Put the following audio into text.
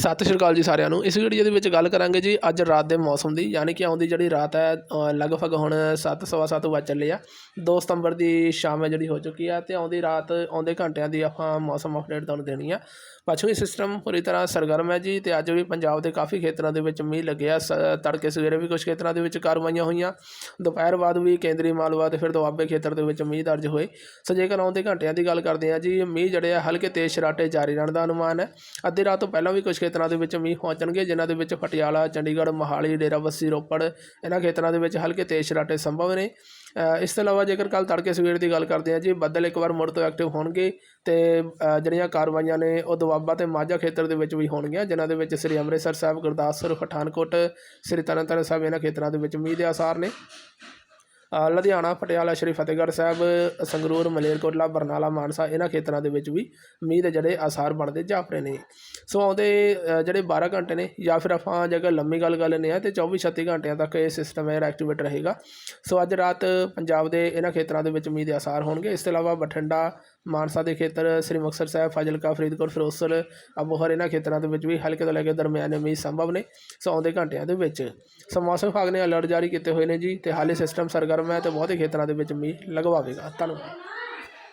ਸਤਿ ਸ਼੍ਰੀ ਅਕਾਲ ਜੀ ਸਾਰਿਆਂ ਨੂੰ। ਇਸ ਵੀਡੀਓ ਦੇ ਵਿੱਚ ਗੱਲ ਕਰਾਂਗੇ ਜੀ ਅੱਜ ਰਾਤ ਦੇ ਮੌਸਮ ਦੀ, ਯਾਨੀ ਕਿ ਆਉਂਦੀ ਜਿਹੜੀ ਰਾਤ ਹੈ ਲਗਭਗ ਹੁਣ ਸੱਤ, ਸਵਾ ਸੱਤ ਵੱਜ ਚੱਲੇ ਆ। 2 ਸਤੰਬਰ ਦੀ ਸ਼ਾਮ ਹੈ ਜਿਹੜੀ ਹੋ ਚੁੱਕੀ ਆ ਤੇ ਆਉਂਦੀ ਰਾਤ, ਆਉਂਦੇ ਘੰਟਿਆਂ ਦੀ ਆਪਾਂ ਮੌਸਮ ਅਪਡੇਟ ਤੁਹਾਨੂੰ ਦੇਣੀ ਆ। ਪੱਛਮੀ ਸਿਸਟਮ ਪੂਰੀ ਤਰ੍ਹਾਂ ਸਰਗਰਮ ਹੈ ਜੀ ਤੇ ਅੱਜ ਵੀ ਪੰਜਾਬ ਦੇ ਕਾਫੀ ਖੇਤਰਾਂ ਦੇ ਵਿੱਚ ਮੀਂਹ ਲੱਗਿਆ। ਸ- ਤੜਕੇ ਸਵੇਰੇ ਵੀ ਕੁਝ ਖੇਤਰਾਂ ਦੇ ਵਿੱਚ ਕਾਰਵਾਈਆਂ ਹੋਈਆਂ। ਦੁਪਹਿਰ ਬਾਅਦ ਵੀ ਕੇਂਦਰੀ ਮਾਲਵਾ ਤੇ ਫਿਰ ਦੁਆਬੇ ਖੇਤਰ ਦੇ ਵਿੱਚ ਮੀਂਹ ਦਰਜ ਹੋਏ। ਸੋ ਜੇਕਰ ਆਉਂਦੇ ਘੰਟਿਆਂ ਦੀ ਗੱਲ ਕਰਦੇ ਹਾਂ ਜੀ, ਮੀਂਹ ਜਿਹੜੇ ਆ ਹਲਕੇ ਤੇਜ਼ ਸ਼ਰਾਟੇ ਜਾਰੀ ਰਹਿਣ ਦਾ ਅਨੁਮਾਨ ਹੈ। ਅੱਧੀ ਰਾਤ ਤੋਂ ਪਹਿਲਾਂ ਵੀ ਕੁਝ ਖੇਤਰਾਂ ਦੇ ਵਿੱਚ ਮੀਂਹ ਪਹੁੰਚਣਗੇ, ਜਿਨ੍ਹਾਂ ਦੇ ਵਿੱਚ ਪਟਿਆਲਾ, ਚੰਡੀਗੜ੍ਹ, ਮੋਹਾਲੀ ਡੇਰਾਬੱਸੀ ਰੋਪੜ, ਇਹਨਾਂ ਖੇਤਰਾਂ ਦੇ ਵਿੱਚ ਹਲਕੇ ਤੇਜ਼ ਸ਼ਰਾਟੇ ਸੰਭਵ ਨੇ। ਇਸ ਤੋਂ ਇਲਾਵਾ ਜੇਕਰ ਕੱਲ ਤੜਕੇ ਸਵੇਰ ਦੀ ਗੱਲ ਕਰਦੇ ਹਾਂ ਜੀ, ਬੱਦਲ ਇੱਕ ਵਾਰ ਮੁੜ ਤੋਂ ਐਕਟਿਵ ਹੋਣਗੇ ਤੇ ਜਿਹੜੀਆਂ ਕਾਰਵਾਈਆਂ ਨੇ, ਉਹ ਦੁਆਬਾ ਤੇ ਮਾਝਾ ਖੇਤਰ ਦੇ ਵਿੱਚ ਵੀ ਹੋਣਗੀਆਂ, ਜਿਨ੍ਹਾਂ ਦੇ ਵਿੱਚ ਸ੍ਰੀ ਅੰਮ੍ਰਿਤਸਰ ਸਾਹਿਬ, ਗੁਰਦਾਸਪੁਰ, ਪਠਾਨਕੋਟ, ਸ੍ਰੀ ਤਰਨਤਾਰਨ ਸਾਹਿਬ, ਇਹਨਾਂ ਖੇਤਰਾਂ ਦੇ ਵਿੱਚ ਮੀਂਹ ਦੇ ਆਸਾਰ ਨੇ। ਲੁਧਿਆਣਾ, ਪਟਿਆਲਾ, ਸ਼੍ਰੀ ਫਤਿਹਗੜ੍ਹ ਸਾਹਿਬ, ਸੰਗਰੂਰ ਮਲੇਰਕੋਟਲਾ ਬਰਨਾਲਾ, ਮਾਨਸਾ, ਇਹਨਾਂ ਖੇਤਰਾਂ ਦੇ ਵਿੱਚ ਵੀ ਮੀਂਹ ਦੇ ਜਿਹੜੇ ਆਸਾਰ ਬਣਦੇ ਜਾਪ ਰਹੇ ਨੇ। ਸੋ ਆਉਂਦੇ ਜਿਹੜੇ 12 ਘੰਟੇ ਨੇ ਜਾਂ ਫਿਰ ਆਪਾਂ ਜੇਕਰ ਲੰਮੀ ਗੱਲ ਕਰ ਲੈਂਦੇ ਹਾਂ ਤੇ 24 36 ਘੰਟਿਆਂ ਤੱਕ ਇਹ ਸਿਸਟਮ ਹੈ ਐਕਟੀਵੇਟ ਰਹੇਗਾ। ਸੋ ਅੱਜ ਰਾਤ ਪੰਜਾਬ ਦੇ ਇਹਨਾਂ ਖੇਤਰਾਂ ਦੇ ਵਿੱਚ ਮੀਂਹ ਦੇ ਆਸਾਰ ਹੋਣਗੇ। ਇਸ ਤੋਂ ਇਲਾਵਾ ਬਠਿੰਡਾ ਮਾਨਸਾ ਦੇ ਖੇਤਰ, ਸ੍ਰੀ ਮੁਕਤਸਰ ਸਾਹਿਬ, ਫਾਜ਼ਿਲਕਾ, ਫਰੀਦਕੋਟ, ਫਿਰੋਜ਼ਪੁਰ ਅਬੋਹਰ ਇਹਨਾਂ ਖੇਤਰਾਂ ਦੇ ਵਿੱਚ ਵੀ ਹਲਕੇ ਤੋਂ ਲੈ ਕੇ ਦਰਮਿਆਨੇ ਮੀਂਹ ਸੰਭਵ ਨੇ, ਸੋ ਆਉਂਦੇ ਘੰਟਿਆਂ ਦੇ ਵਿੱਚ। ਸੋ ਮੌਸਮ ਵਿਭਾਗ ਨੇ ਅਲਰਟ ਜਾਰੀ ਕੀਤੇ ਹੋਏ ਨੇ ਜੀ, ਤੇ ਹਾਲੇ ਸਿਸਟਮ ਸਰਗਰਮ ਹੈ ਤੇ ਬਹੁਤੇ ਖੇਤਰਾਂ ਦੇ ਵਿੱਚ ਮੀਂਹ ਲਗਵਾਵੇਗਾ। ਧੰਨਵਾਦ।